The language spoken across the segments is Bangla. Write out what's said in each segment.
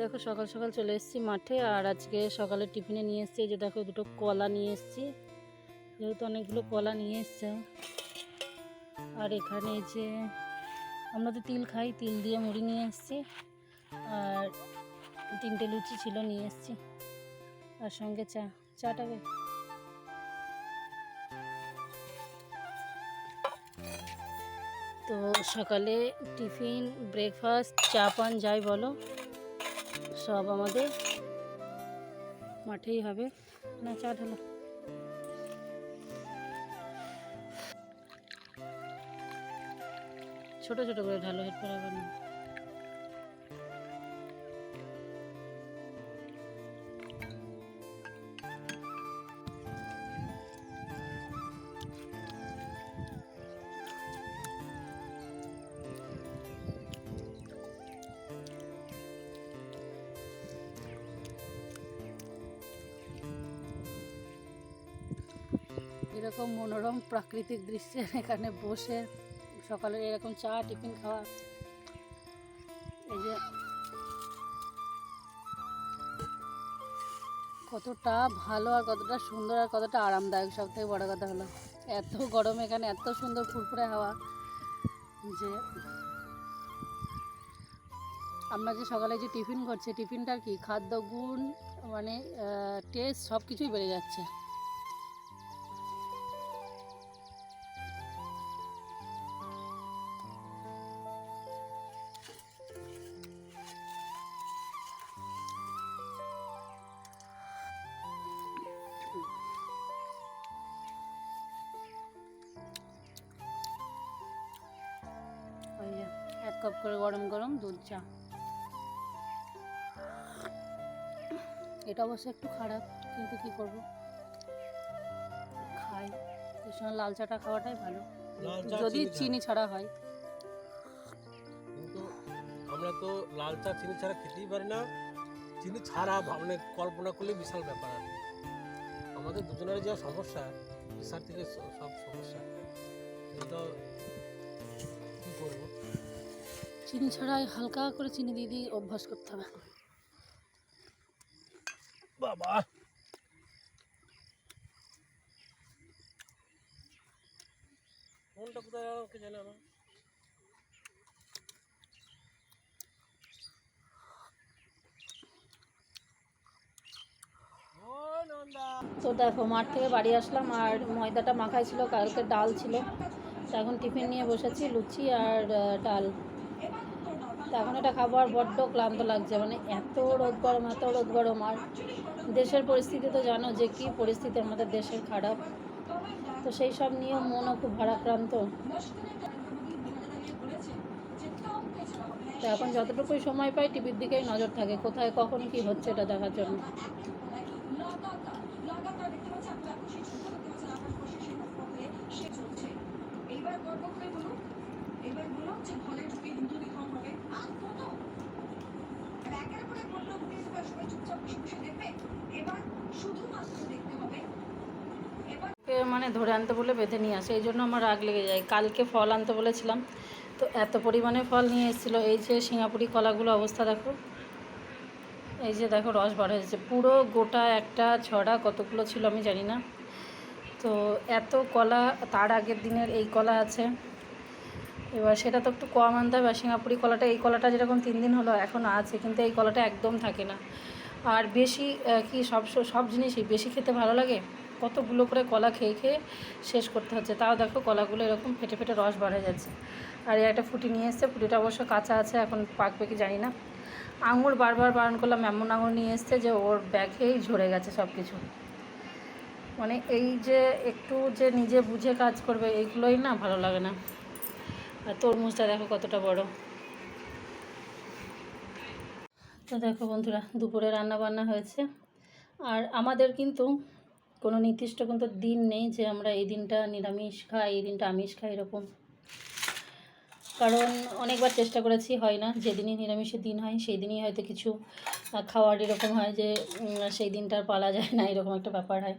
দেখো সকাল সকাল চলে এসেছি মাঠে, আর আজকে সকালে টিফিনে নিয়ে এসেছি। যে দেখো দুটো কলা নিয়ে এসেছি। যেহেতু অনেকগুলো কলা নিয়ে এসছে। আর এখানে যে আমরা তো তিল খাই, তিল দিয়ে মুড়ি নিয়ে এসেছি। আর তিনটে লুচি ছিল নিয়ে এসেছি। আর সঙ্গে চা, চাটা তো সকালে টিফিন, ব্রেকফাস্ট, চা পান যাই বলো। সব আমাদের মাঠেই হবে। না চা হলো ছোট ছোট করে ঢালো এরপর আবার না এরকম মনোরম প্রাকৃতিক দৃশ্যের এখানে বসে সকালে এরকম চা, টিফিন খাওয়া। এই যে কতটা ভালো আর কতটা সুন্দর আর কতটা আরামদায়ক, সব থেকে বড় কথা হলো। এত গরম এখানে, এত সুন্দর ফুরফুরে হাওয়া যে আমরা যে সকালে যে টিফিন করছি, টিফিনটার কি? খাদ্য গুণ মানে টেস্ট সব কিছুই বেড়ে যাচ্ছে। কাপ করে গরম গরম দুধ চা। এটা অবশ্য একটু খারাপ কিন্তু কি করব? খাই। এর সঙ্গে লাল চাটা খাওয়াটাই ভালো। যদি চিনি ছাড়া। হয়। কিন্তু আমরা তো লাল চা চিনি ছাড়া খেতেই পারি না। চিনি ছাড়া মানে কল্পনা করলে বিশাল ব্যাপার আর আমাদের দুজনের যা সমস্যা প্রেশার থেকে সব সমস্যা। কিন্তু কি করব? চিনি ছাড়াই হালকা করে চিনি দিয়ে দিয়ে অভ্যাস করতে হবে। বাবা। ফোনটা কোথায় গেল জানে আমার? তো দেখো মাঠ থেকে বাড়ি আসলাম আর ময়দাটা মাখাই ছিল কালকে ডাল ছিল। তো এখন টিফিন নিয়ে বসেছি লুচি আর ডাল। এখন এটা খাব আর বড্ড ক্লান্ত লাগছে মানে এত রোদ গরম, এত রোদ গরম। আর দেশের পরিস্থিতি তো জানো যে কী পরিস্থিতি আমাদের দেশের খারাপ। তো সেই সব নিয়েও মনও খুব ভারাক্রান্ত। তো এখন যতটুকুই সময় পাই টিভির দিকেই নজর থাকে, কোথায় কখন কি হচ্ছে এটা দেখার জন্য। বলুন বলুন যে ঘরে ঢুকে হিন্দুদের কম মানে ধরে আনতে বলে বেঁধে নিয়ে আসে, এই জন্য আমার রাগ লেগে যায়। কালকে ফল আনতে বলেছিলাম, তো এত পরিমাণে ফল নিয়ে এসেছিল। এই যে সিঙ্গাপুরি কলাগুলো অবস্থা দেখো, এই যে দেখো রস বার হয়েছে পুরো গোটা একটা ছড়া কতগুলো ছিল আমি জানি না। তো এত কলা, তার আগের দিনের এই কলা আছে। এবার সেটা তো একটু কম আনতে হবে। আর সিঙ্গাপুরি কলাটা, এই কলাটা যেরকম তিন দিন হলো এখনও আছে, কিন্তু এই কলাটা একদম থাকে না। আর বেশি কি সব সব জিনিসই বেশি খেতে ভালো লাগে? কতগুলো করে কলা খেয়ে খেয়ে শেষ করতে হচ্ছে। তাও দেখো কলাগুলো এরকম ফেটে ফেটে রস হয়ে যাচ্ছে। আর একটা ফুটি নিয়ে এসছে, ফুটিটা অবশ্য কাঁচা আছে, এখন পাকবে কি জানি না। আঙুর বারবার বারণ করলাম, এমন আঙুর নিয়ে এসছে যে ওর ব্যাগেই ঝরে গেছে সব কিছু মানে এই যে একটু যে নিজে বুঝে কাজ করবে, এইগুলোই না ভালো লাগে না। আর তরমুজটা দেখো কতটা বড়। তো দেখো বন্ধুরা, দুপুরে রান্না বান্না হয়েছে। আর আমাদের কিন্তু কোনো নির্দিষ্ট কিন্তু দিন নেই যে আমরা এই দিনটা নিরামিষ খাই, এই দিনটা আমিষ খাই এরকম। কারণ অনেকবার চেষ্টা করেছি, হয় না, যেদিনই নিরামিষের দিন হয় সেই দিনই হয়তো কিছু খাওয়ার এরকম হয় যে সেই দিনটার পালা যায় না, এরকম একটা ব্যাপার হয়।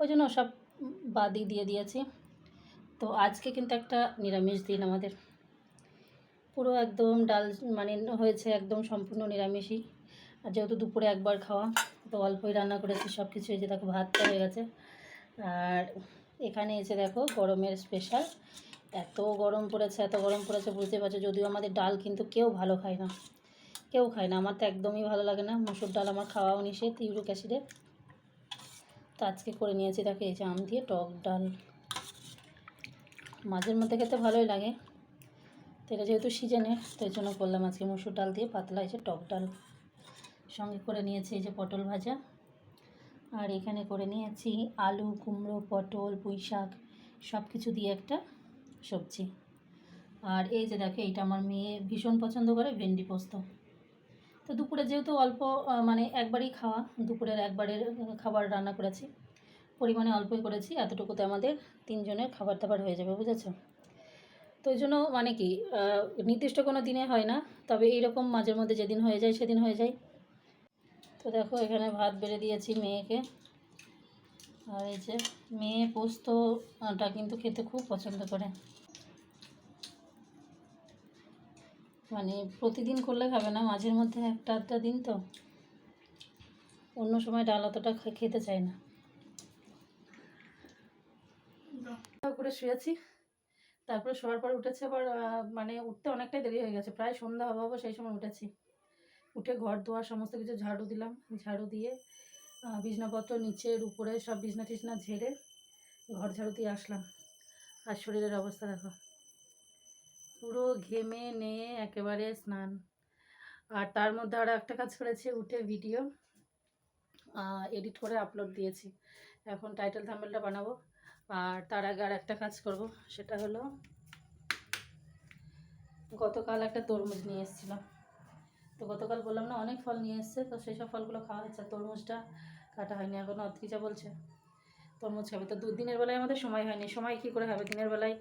ওই জন্য সব বাদই দিয়ে দিয়েছি। তো আজকে কিন্তু একটা নিরামিষ দিন আমাদের। পুরো একদম ডাল মানে হয়েছে একদম সম্পূর্ণ নিরামিষই। আর যেহেতু দুপুরে একবার খাওয়া, তো অল্পই রান্না করেছি সব কিছু এই যে দেখো ভাতটা হয়ে গেছে। আর এখানে এসে দেখো গরমের স্পেশাল এত গরম পড়েছে, এত গরম পড়েছে বুঝতে পারছ, যদিও আমাদের ডাল কিন্তু কেউ ভালো খায় না। কেউ খায় না, আমার তো একদমই ভালো লাগে না, মুসুর ডাল আমার খাওয়াও নিষেধ, ইউরিক অ্যাসিডে তো আজকে করে নিয়েছি দেখো এই যে আম দিয়ে টক ডাল। মাঝের মধ্যে খেতে ভালোই লাগে। তো এটা যেহেতু সিজনে, তো এই জন্য করলাম আজকে মুসুর ডাল দিয়ে পাতলা যে টক ডাল। সঙ্গে করে নিয়েছি এই যে পটল ভাজা। আর এখানে করে নিয়েছি আলু, কুমড়ো, পটল, পুঁই শাক সব কিছু দিয়ে একটা সবজি। আর এই যে দেখো, এইটা আমার মেয়ে ভীষণ পছন্দ করে, ভেন্ডি পোস্ত। তো দুপুরে যেহেতু অল্প মানে একবারই খাওয়া, দুপুরের একবারের খাবার রান্না করেছি। পরিমাণে অল্পই করেছি, এতটুকুতে আমাদের তিনজনের খাবার দাবার হয়ে যাবে, বুঝেছ? তো ওই জন্য মানে কি নির্দিষ্ট কোনো দিনে হয় না, তবে এইরকম মাঝের মধ্যে যেদিন হয়ে যায়, সেদিন হয়ে যায়। তো দেখো, এখানে ভাত বেড়ে দিয়েছি মেয়েকে। আর এই যে মেয়ে পোস্তটা কিন্তু খেতে খুব পছন্দ করে। মানে প্রতিদিন করলে খাবে না, মাঝের মধ্যে একটা আধটা দিন তো। অন্য সময় ডাল অতটা খেতে চায় না। করে শুয়েছি। তারপরে শোয়ার পর উঠেছে আবার মানে উঠতে অনেকটাই দেরি হয়ে গেছে। প্রায় সন্ধ্যা হব হব সেই সময় উঠেছি। উঠে ঘর দোয়ার সমস্ত কিছু ঝাড়ু দিলাম। ঝাড়ু দিয়ে বিছনাপত্র নিচের উপরে সব বিছনা টিছনা ঝেড়ে ঘর ঝাড়ু দিয়ে আসলাম। আর শরীরের অবস্থা দেখো। পুরো ঘেমে নিয়ে একেবারে স্নান। আর তার মধ্যে আরও একটা কাজ করেছি, উঠে ভিডিও এডিট করে আপলোড দিয়েছি। এখন টাইটেল থাম্বেলটা বানাবো। আর তার আগে আর একটা কাজ করব, সেটা হলো গতকাল একটা তরমুজ নিয়ে এসেছিলাম। তো গতকাল বললাম না, অনেক ফল নিয়ে এসছে, তো সেই সব ফলগুলো খাওয়া হচ্ছে তরমুজটা কাটা হয়নি এখন অদ্রিজা বলছে। তরমুজ খাবে। তো দুদিনের বেলায় আমাদের সময় হয়নি। সময় কী করে হবে? দিনের বেলায়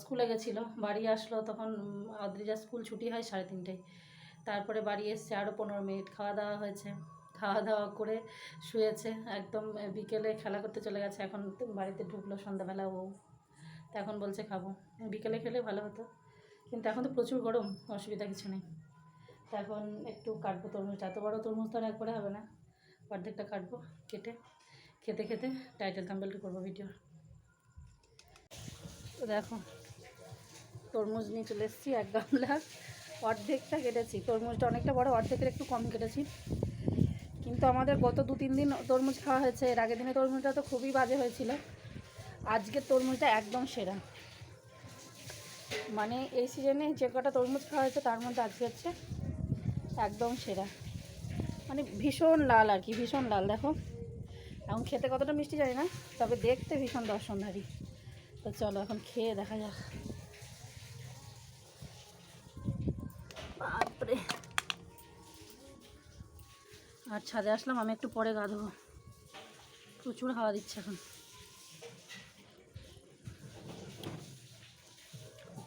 স্কুলে গেছিল, বাড়ি আসলো, তখন অদ্রিজা স্কুল ছুটি হয় সাড়ে তিনটেয়। তারপরে বাড়ি এসছে আরও পনেরো মিনিট, খাওয়া দাওয়া হয়েছে। খাওয়া দাওয়া করে শুয়েছে। একদম বিকেলে খেলা করতে চলে গেছে। এখন বাড়িতে ঢুকলো সন্ধ্যাবেলা ও। তো এখন বলছে খাব। বিকেলে খেলে ভালো হতো। কিন্তু এখন তো প্রচুর গরম, অসুবিধা কিছু নেই। তো এখন একটু কাটবো তরমুজটা এত বড় তরমুজ তো আর একবারে হবে না। অর্ধেকটা কাটবো, কেটে খেতে খেতে টাইটেল থাম্বেলটা করব ভিডিও তো দেখো, তরমুজ নিয়ে চলে এসেছি, এক গামলা অর্ধেকটা কেটেছি। তরমুজটা অনেকটা বড়, অর্ধেকের একটু কম কেটেছি। কিন্তু আমাদের গত দু, তিন দিন তরমুজ খাওয়া হয়েছে। এর আগের দিনে তরমুজটা তো খুবই বাজে হয়েছিল। আজকের তরমুজটা একদম সেরা। মানে এই সিজনে যে কটা তরমুজ খাওয়া হয়েছে, তার মধ্যে আজকে হচ্ছে একদম সেরা। মানে ভীষণ লাল আর কি, ভীষণ লাল, দেখো। এখন খেতে কতটা মিষ্টি জানি না, তবে দেখতে ভীষণ দর্শনধারী। তো চলো এখন খেয়ে দেখা যাক। আর ছাদে আসলাম আমি একটু পরে গা ধোবো প্রচুর হাওয়া দিচ্ছে এখন।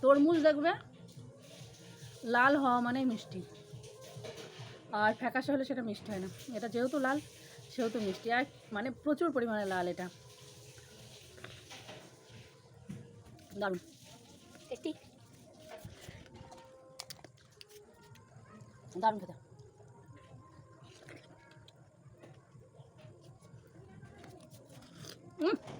তরমুজ দেখবে লাল হওয়া মানে মিষ্টি। আর ফ্যাকাশে হলে সেটা মিষ্টি হয় না। এটা যেহেতু লাল সেহেতু মিষ্টি। আর মানে প্রচুর পরিমাণে লাল এটা। দারুণ। টেস্টি। দারুণ খেতে। 嗯。